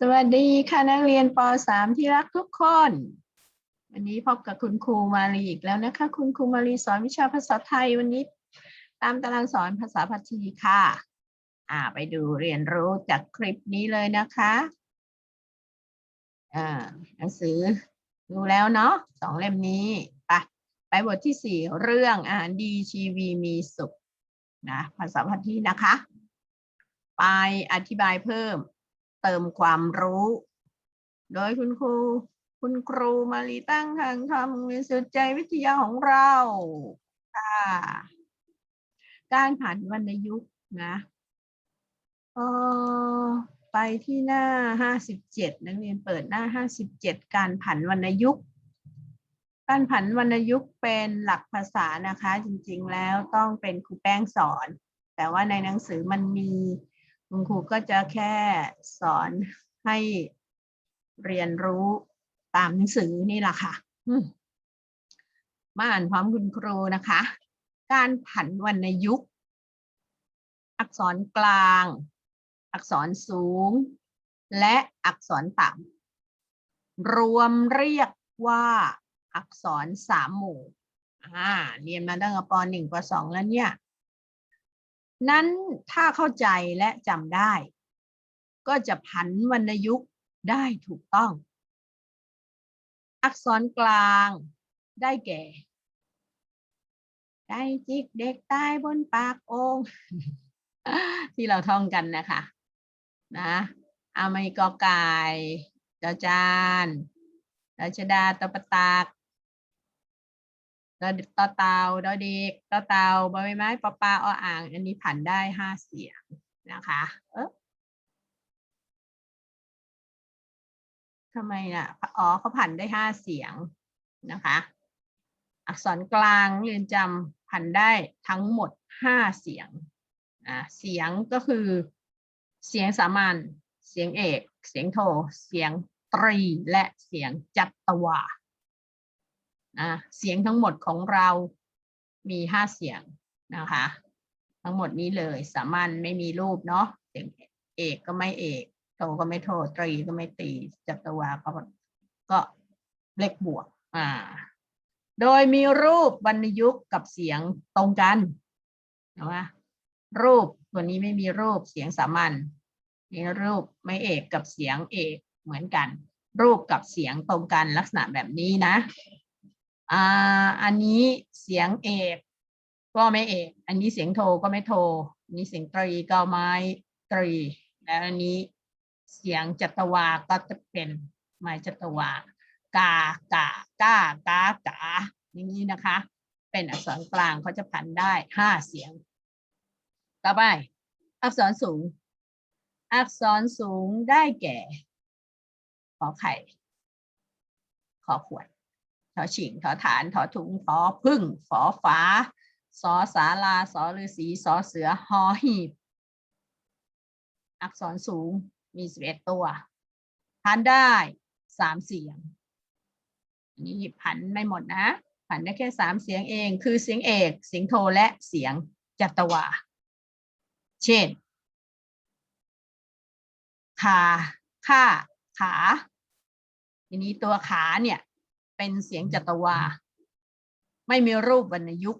สวัสดีค่ะนักเรียนป .3 ที่รักทุกคน วันนี้พบกับคุณครูมาลีอีกแล้วนะคะ คุณครูมาลีสอนวิชาภาษาไทยวันนี้ ตามตารางสอนภาษาพัทีค่ะ อ่าไปดูเรียนรู้จากคลิปนี้เลยนะคะอ่าหนังสือดูแล้วเนาะสองเล่มนี้ไปไปบทที่สี่เรื่องอาหารดีชีวีมีสุขนะภาษาพัทีนะคะ ไปอธิบายเพิ่ม เติมความรู้ โดยคุณครู คุณครูมารีตั้งทางทำเรียนสุดใจวิทยาของเราค่ะการผ่านวรรณยุกต์นะเออไปที่หน้าห้าสิบเจ็ดนักเรียนเปิดหน้าห้าสิบเจ็ดการผันวรรณยุกต์การผันวรรณยุกต์เป็นหลักภาษานะคะ จริงๆแล้วต้องเป็นครูแป้งสอน แต่ว่าในหนังสือมันมี คุณครูก็จะแค่สอนให้เรียนรู้ตามหนังสือนี่แหละค่ะอืมมาอ่านพร้อมคุณครูนะคะ การผันวรรณยุกต์อักษรกลาง อักษรสูง และอักษรต่ำรวมเรียกว่าอักษรสามหมู่อ่าเรียนมาตั้งแต่ปหนึ่งปสองแล้วเนี่ย นั้นถ้าเข้าใจและจำได้ ก็จะผันวรรณยุกต์ได้ถูกต้อง อักษรกลางได้แก่ ได้จิกเด็กตายบนปากโองที่เราท่องกันนะคะนะอาไมกอไก่จอจานราชดาตปตาก ต่อเตาดอเด็กต่อเตาใบไม้ปอปลาออ่าง อันนี้ผันได้ห้าเสียงนะคะเออทำไมล่ะอ๋อเขาผันได้ห้าเสียงนะคะ อักษรกลางเรียนจำผันได้ทั้งหมดห้าเสียงอ่าเสียงก็คือเสียงสามัญเสียงเอก เสียงโท เสียงตรีและเสียงจัตวา นะเสียงทั้งหมดของเรามีห้าเสียงนะคะ ทั้งหมดนี้เลยสามัญไม่มีรูปเนาะเสียงเอกก็ไม่เอก โทก็ไม่โทตรีก็ไม่ตรีจัตวาก็ก็เลขบวกอ่าโดยมีรูปวรรยุกต์กับเสียงตรงกันนะว่ารูปตัวนี้ไม่มีรูปเสียงสามัญมีรูปไม่เอกกับเสียงเอกเหมือนกัน รูปกับเสียงตรงกันลักษณะแบบนี้นะ อ่าอันนี้เสียงเอกก็ไม่เอก อันนี้เสียงโทก็ไม่โทอันนี้เสียงตรีก็ไม่ตรี แล้วอันนี้เสียงจัตวาก็จะเป็นไม้จัตวากากากากากาอย่างนี้นะคะ เป็นอักษรกลางเขาจะผันได้ห้าเสียง ต่อไป อักษรสูง อักษรสูงได้แก่ ขอไข่ ขอขวด ทอฉิงทอฐานทอถุงทอพึ่งฝอฟ้าสอสาลาสอฤาษีสอเสือหอหีบ อักษรสูงมีสิบเอ็ดตัวพันได้สามเสียงอันนี้ผันไม่หมดนะผันได้แค่สามเสียงเอง คือเสียงเอกเสียงโทและเสียงจัตวา เช่นขาข้าขา ทีนี้ตัวขาเนี่ย เป็นเสียงจัตวา ไม่มีรูปวรรณยุก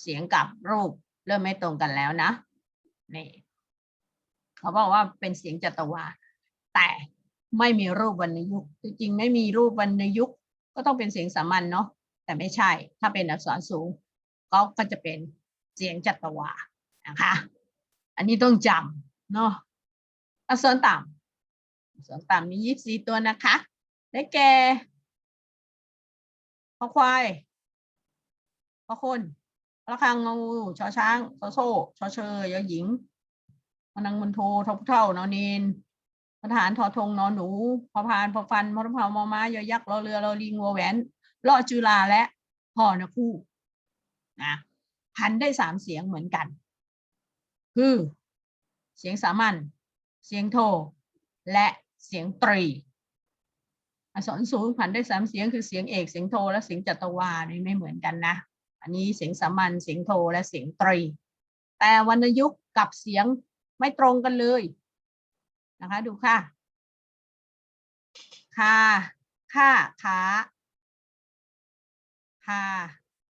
เสียงกับรูปเริ่มไม่ตรงกันแล้วนะนี่เขาบอกว่าเป็นเสียงจัตวา แต่ไม่มีรูปวรรณยุกจริงๆไม่มีรูปวรรณยุกก็ต้องเป็นเสียงสามัญเนาะแต่ไม่ใช่ ถ้าเป็นอักษรสูง ก็ก็จะเป็นเสียงจัตวานะคะ อันนี้ต้องจำเนาะอักษรต่ำอักษรต่ำมียี่สิบสี่ตัวนะคะ ได้แก่ขอควายขอคนระฆังงูชอช้างชอโซ่ชอเชยยอหญิงพนังมันโททบเท่านอนเนนพฐานทอทงนอนหนูพอพานพอฟันมอเผามอม้ายอยักษ์รอเรือรอลิงวัวแหวนรอจุลาและพ่อนะคู่นะพันได้สามเสียงเหมือนกัน คือ เสียงสามัญเสียงโท และเสียงตรี อักษรสูงผันได้สามเสียงคือเสียงเอกเสียงโทและเสียงจัตวานี่ไม่เหมือนกันนะ อันนี้เสียงสามัญเสียงโทและเสียงตรี แต่วรรณยุกต์กับเสียงไม่ตรงกันเลยนะคะดูค่ะคาค่าค้าคา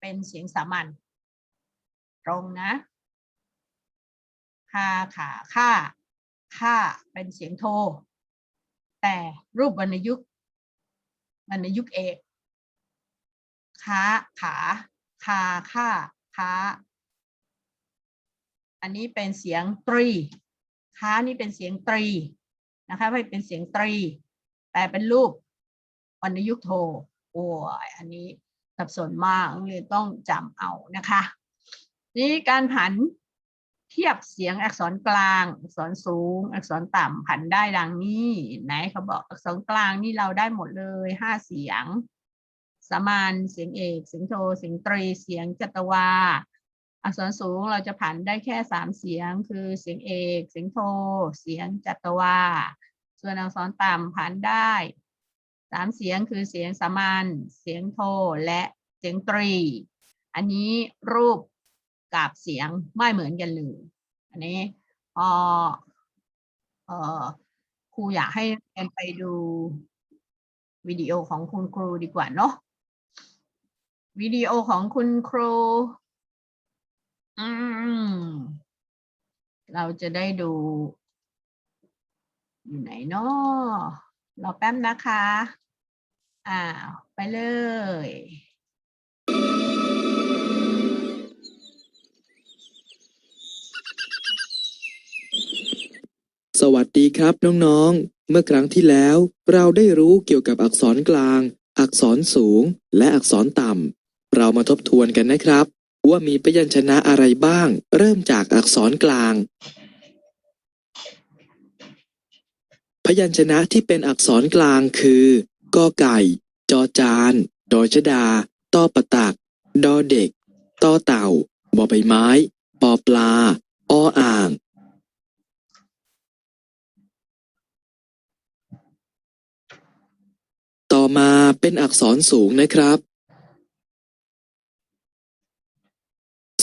เป็นเสียงสามัญตรงนะคาขาค่าค่าเป็นเสียงโท แต่รูปวรรณยุกต์ วรรณยุกต์เอกค้าขาคาค่าค้า อันนี้เป็นเสียงตรีค้านี่เป็นเสียงตรีนะคะไม่เป็นเสียงตรี แต่เป็นรูปวรรณยุกโทโอ้ยอันนี้สับสนมากนักเรียนต้องจำเอานะคะ นี่การผัน เทียบเสียงอักษรกลาง อักษรสูง อักษรต่ำผันได้ดังนี้ไหนเขาบอกอักษรกลางนี่เราได้หมดเลยห้าเสียง สามัญเสียงเอกเสียงโทเสียงตรีเสียงจัตวา อักษรสูงเราจะผันได้แค่สามเสียง คือเสียงเอกเสียงโทเสียงจัตวา ส่วนอักษรต่ำผันได้สามเสียงคือเสียงสามัญเสียงโทและเสียงตรี อันนี้รูป กับเสียงไม่เหมือนกันเลยอันนี้พอเออครูอยากให้เรียนไปดูวิดีโอของคุณครูดีกว่าเนาะวิดีโอของคุณครูอืมเราจะได้ดู อยู่ไหนเนาะรอแป๊บนะคะ อ่า ไปเลย วัสดีครับน้องๆ เมื่อครั้งที่แล้ว เราได้รู้เกี่ยวกับอักษรกลาง อักษรสูง และอักษรต่ำ เรามาทบทวนกันนะครับ ว่ามีพยัญชนะอะไรบ้าง เริ่มจากอักษรกลาง พยัญชนะที่เป็นอักษรกลางคือกอไก่ จอจาน ดอชดาต้อประตัก ดอเด็กต้อเต่าบอใบไม้ ปอปลา อออ่าง ต่อ มาเป็นอักษรสูงนะครับ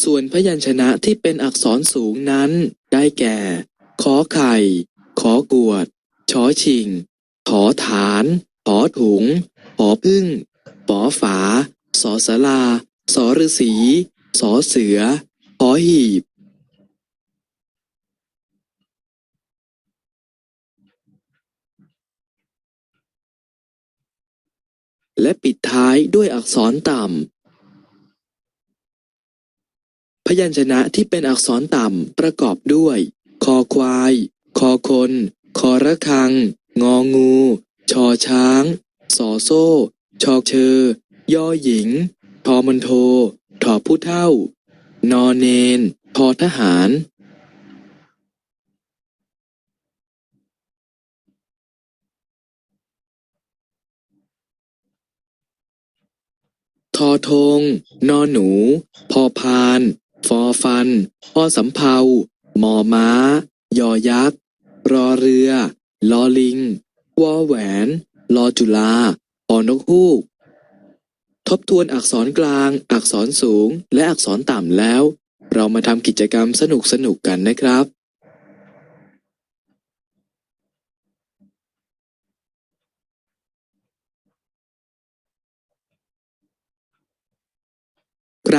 ส่วนพยัญชนะที่เป็นอักษรสูงนั้น ได้แก่ ขอไข่ ขอกวด ชอชิงถอฐานถอถุงหอพึ่งปอฝา สอสลา สอฤษีสอเสือหอหีบ และปิดท้ายด้วยอักษรต่ำ พยัญชนะที่เป็นอักษรต่ำประกอบด้วย คอควาย คอคน คอระคัง งองู ชอช้าง สอโซ่ ชอกเชอยอหญิง ทอมันโท ถอผู้เท่า นอเนน ทอทหาร ทอทง นอหนู พอพาน ฟอฟัน พอสำเภามอม้า ยอยักษ์ รอเรือ ลอลิง วอแหวน ลอจุลาปอนกฮูก ทบทวนอักษรกลาง อักษรสูง และอักษรต่ำแล้ว เรามาทำกิจกรรมสนุกๆกันนะครับ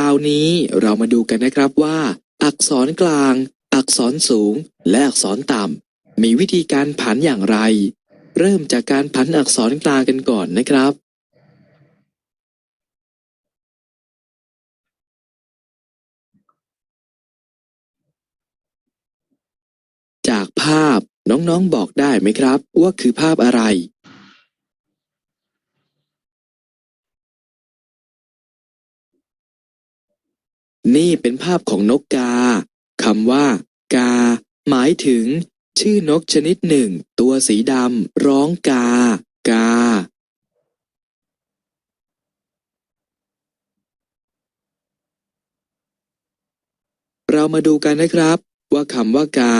าวนี้เรามาดูกันนะครับว่า อักษรกลาง อักษรสูง และอักษรต่ำ มีวิธีการผันอย่างไร เริ่มจากการผันอักษรกลางกันก่อนนะครับจากภาพน้องๆบอกได้ไหมครับ ว่าคือภาพอะไร นี่เป็นภาพของนกกาคำว่า กา หมายถึง ชื่อนกชนิดหนึ่ง ตัวสีดำร้องกา กา เรามาดูกันนะครับ ว่าคำว่ากา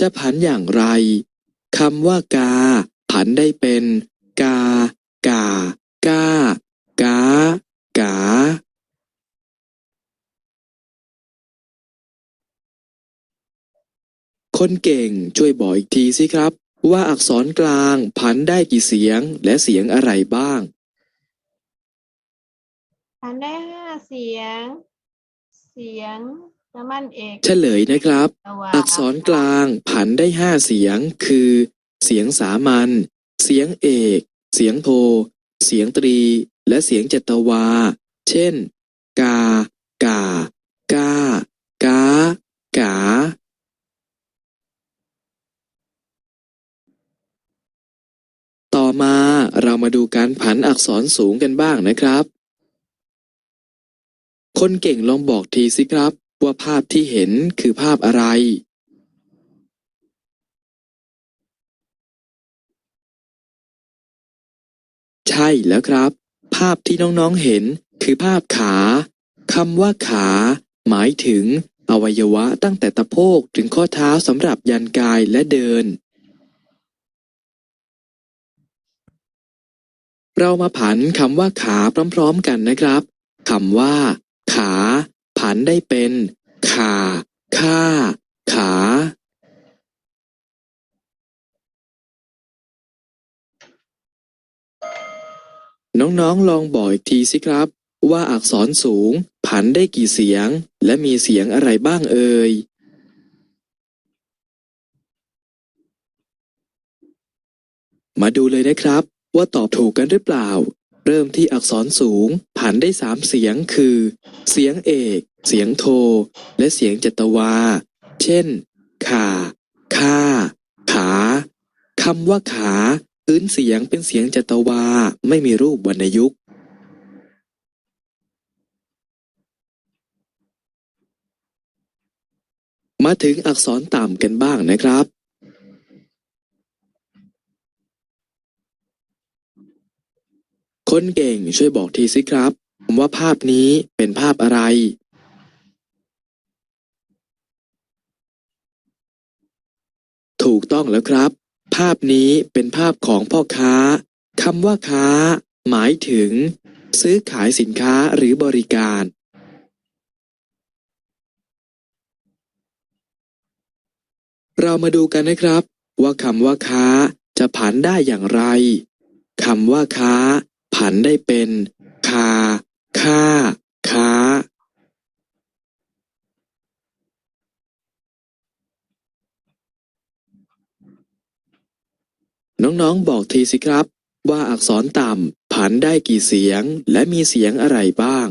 จะผันอย่างไรคำว่ากา ผันได้เป็น กา กา กา กา กา คนเก่งช่วยบอกอีกทีสิครับ ว่าอักษรกลางผันได้กี่เสียงและเสียงอะไรบ้างผันได้ห้าเสียง เสียงน้ำมันเอกเฉลยนะครับ ตะวาอักษรกลางผันได้ห้าเสียง คือ เสียงสามัญเสียงเอก เสียงโท เสียงตรี และเสียงจัตวา เช่น กา กา กา กากา ต่อ มาเรามาดูการผันอักษรสูงกันบ้างนะครับ คนเก่งลองบอกทีสิครับ ว่าภาพที่เห็นคือภาพอะไร ใช่แล้วครับ ภาพที่น้องๆเห็นคือภาพขาคำว่าขา หมายถึง อวัยวะตั้งแต่ตะโพกถึงข้อเท้าสำหรับยันกายและเดิน เรามาผันคำว่าขาพร้อมๆกันนะครับคำว่า ขา ผันได้เป็น ขาข้าขา น้องๆลองบอกอีกทีสิครับ ว่าอักษรสูง ผันได้กี่เสียง และมีเสียงอะไรบ้างเอ่ยมาดูเลยนะครับ ว่าตอบถูกกันหรือเปล่า เริ่มที่อักษรสูงผันได้สามเสียงคือ เสียงเอก เสียงโท และเสียงจัตวา เช่น ขาข้าขาคำว่าขาพื้นเสียงเป็นเสียงจัตวา ไม่มีรูปวรรณยุกต์มาถึงอักษรต่ำกันบ้างนะครับ คนเก่งช่วยบอกทีสิครับว่าภาพนี้เป็นภาพอะไร ถูกต้องแล้วครับ ภาพนี้เป็นภาพของพ่อค้าคำว่าค้า หมายถึง ซื้อขายสินค้าหรือบริการ เรามาดูกันนะครับ ว่าคำว่าค้าจะผันได้อย่างไรคำว่าค้า ผันได้เป็น คา ค่า ค้า น้องๆ บอกทีสิครับ ว่าอักษรต่ำผันได้กี่เสียง และมีเสียงอะไรบ้าง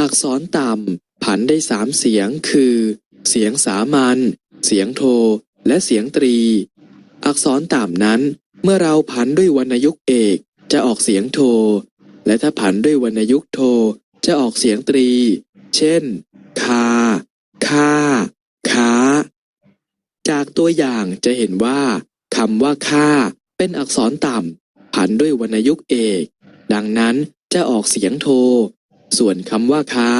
อักษรต่ำ ผันได้สามเสียงคือ เสียงสามัญ เสียงโท และเสียงตรี อักษรต่ำนั้น เมื่อเราผันด้วยวรรณยุกต์เอกจะออกเสียงโท และถ้าผันด้วยวรรณยุกต์โทจะออกเสียงตรี เช่น คาค่าค้าจากตัวอย่างจะเห็นว่าคำว่าค่า เป็นอักษรต่ำผันด้วยวรรณยุกต์เอก ดังนั้นจะออกเสียงโท ส่วนคำว่าค้า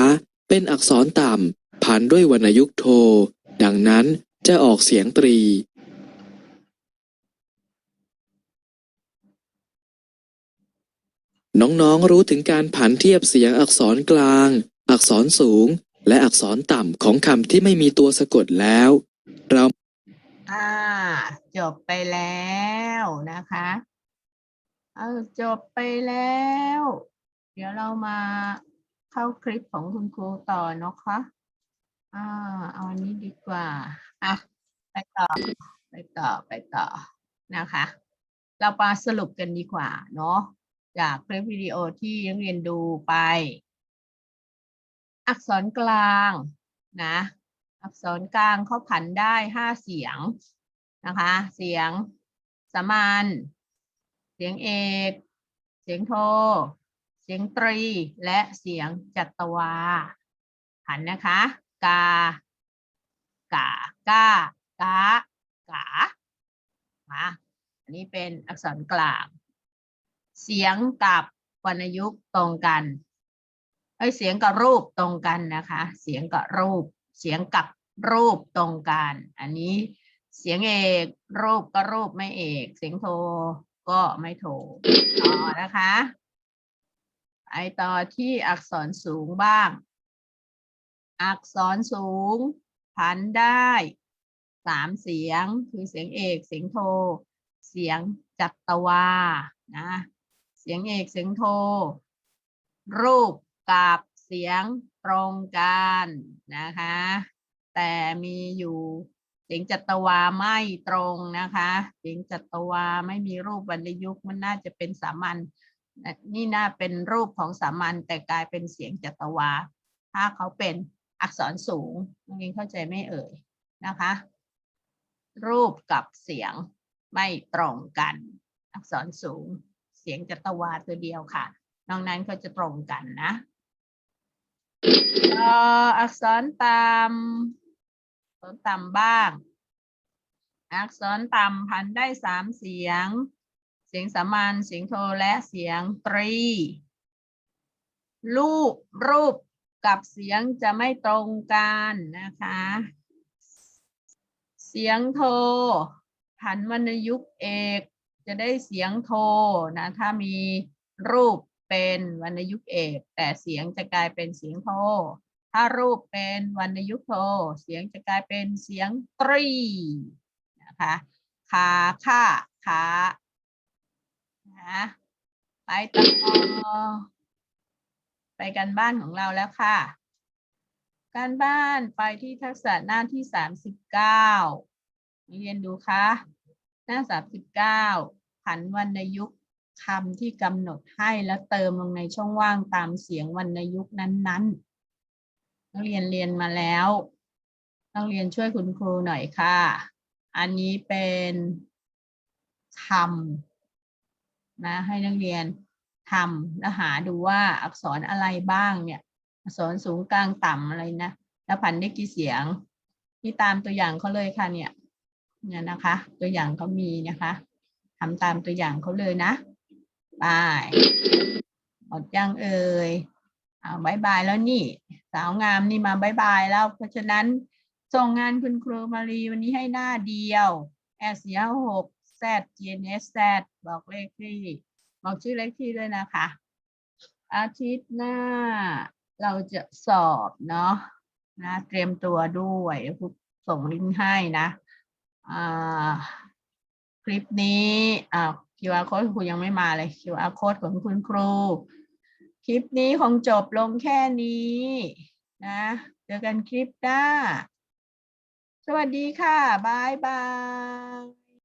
เป็นอักษรต่ำผันด้วยวรรณยุกต์โท ดังนั้นจะออกเสียงตรี น้องๆรู้ถึงการผันเทียบเสียงอักษรกลาง อักษรสูง และอักษรต่ำของคำที่ไม่มีตัวสะกดแล้ว เราอ่า จบไปแล้วนะคะเออจบไปแล้ว เดี๋ยวเรามา เข้าคลิปของคุณครูต่อเนาะคะอ่าเอาอันนี้ดีกว่าอะไปต่อไปต่อไปต่อนะคะ เรามาสรุปกันดีกว่าเนาะจากคลิปวิดีโอที่นักเรียนดูไป อักษรกลางนะ อักษรกลางเขาผันได้ห้าเสียงนะคะ เสียงสามัญเสียงเอก เสียงโท เสียงตรีและเสียงจัตวาผันนะคะ กา กา กา กา กามาอันนี้เป็นอักษรกลาง เสียงกับวรรณยุกต์ตรงกันเอ้เสียงกับรูปตรงกันนะคะ เสียงกับรูป เสียงกับรูปตรงกัน อันนี้เสียงเอกรูปก็รูปไม่เอก เสียงโทก็ไม่โทต่อนะคะ ไปต่อที่อักษรสูงบ้าง อักษรสูงผันได้สามเสียงคือเสียงเอกเสียงโท เสียงจัตวานะเสียงเอกเสียงโท รูปกับเสียงตรงกันนะคะ แต่มีอยู่เสียงจัตวาไม่ตรงนะคะ เสียงจัตวาไม่มีรูปวรรณยุกต์มันน่าจะเป็นสามัญ นี่น่าเป็นรูปของสามัญแต่กลายเป็นเสียงจัตวา ถ้าเขาเป็นอักษรสูงนักเรียนเข้าใจไม่เอ่ยนะคะ รูปกับเสียงไม่ตรงกัน อักษรสูง เสียงจัตวาตัวเดียวค่ะนอกนั้นก็จะตรงกันนะอักษรตามอักษรต่ำบ้าง อักษรต่ำพันได้สามเสียง สียงสามัญเสียงโทและเสียงตรี รูปรูปกับเสียงจะไม่ตรงกันนะคะ เสียงโทผันวรรณยุกต์เอกจะได้เสียงโทนะถ้ามีรูปเป็นวรรณยุกต์เอก แต่เสียงจะกลายเป็นเสียงโท ถ้ารูปเป็นวรรณยุกต์โท เสียงจะกลายเป็นเสียงตรีนะคะขาค่าขา นะไปต่อไปกันบ้านของเราแล้วค่ะ การบ้านไปที่ทักษะหน้าที่สามสิบเก้าเรียนดูคะ หน้าสามสิบเก้าผันวรรณยุกต์คำที่กำหนดให้แล้วเติมลงในช่องว่างตามเสียงวรรณยุกต์นั้นๆนักเรียนเรียนมาแล้วนักเรียนช่วยคุณครูหน่อยค่ะ อันนี้เป็นคำ นะให้นักเรียนทำแล้วหาดูว่าอักษรอะไรบ้างเนี่ย อักษรสูงกลางต่ำอะไรนะ แล้วพันได้กี่เสียง นี่ตามตัวอย่างเขาเลยค่ะเนี่ยเนี่ยนะคะ ตัวอย่างเขามีนะคะทำตามตัวอย่างเขาเลยนะบายหมดยังเอ่ยอ่าบายบายแล้วนี่ สาวงามนี่มาบายบายแล้ว เพราะฉะนั้นส่งงานคุณครูมารีวันนี้ให้หน้าเดียว แอสเสียหก แซด GNS แซดบอกเลขที่ บอกชื่อเลขที่ด้วยนะคะ อาทิตย์หน้าเราจะสอบเนาะนะเตรียมตัวด้วยครูส่งลิงก์ให้นะคลิปนี้อ่า QR code ครูยังไม่มาเลย QR code ของคุณครู คลิปนี้คงจบลงแค่นี้นะเจอกันคลิปหน้า สวัสดีค่ะ บายบาย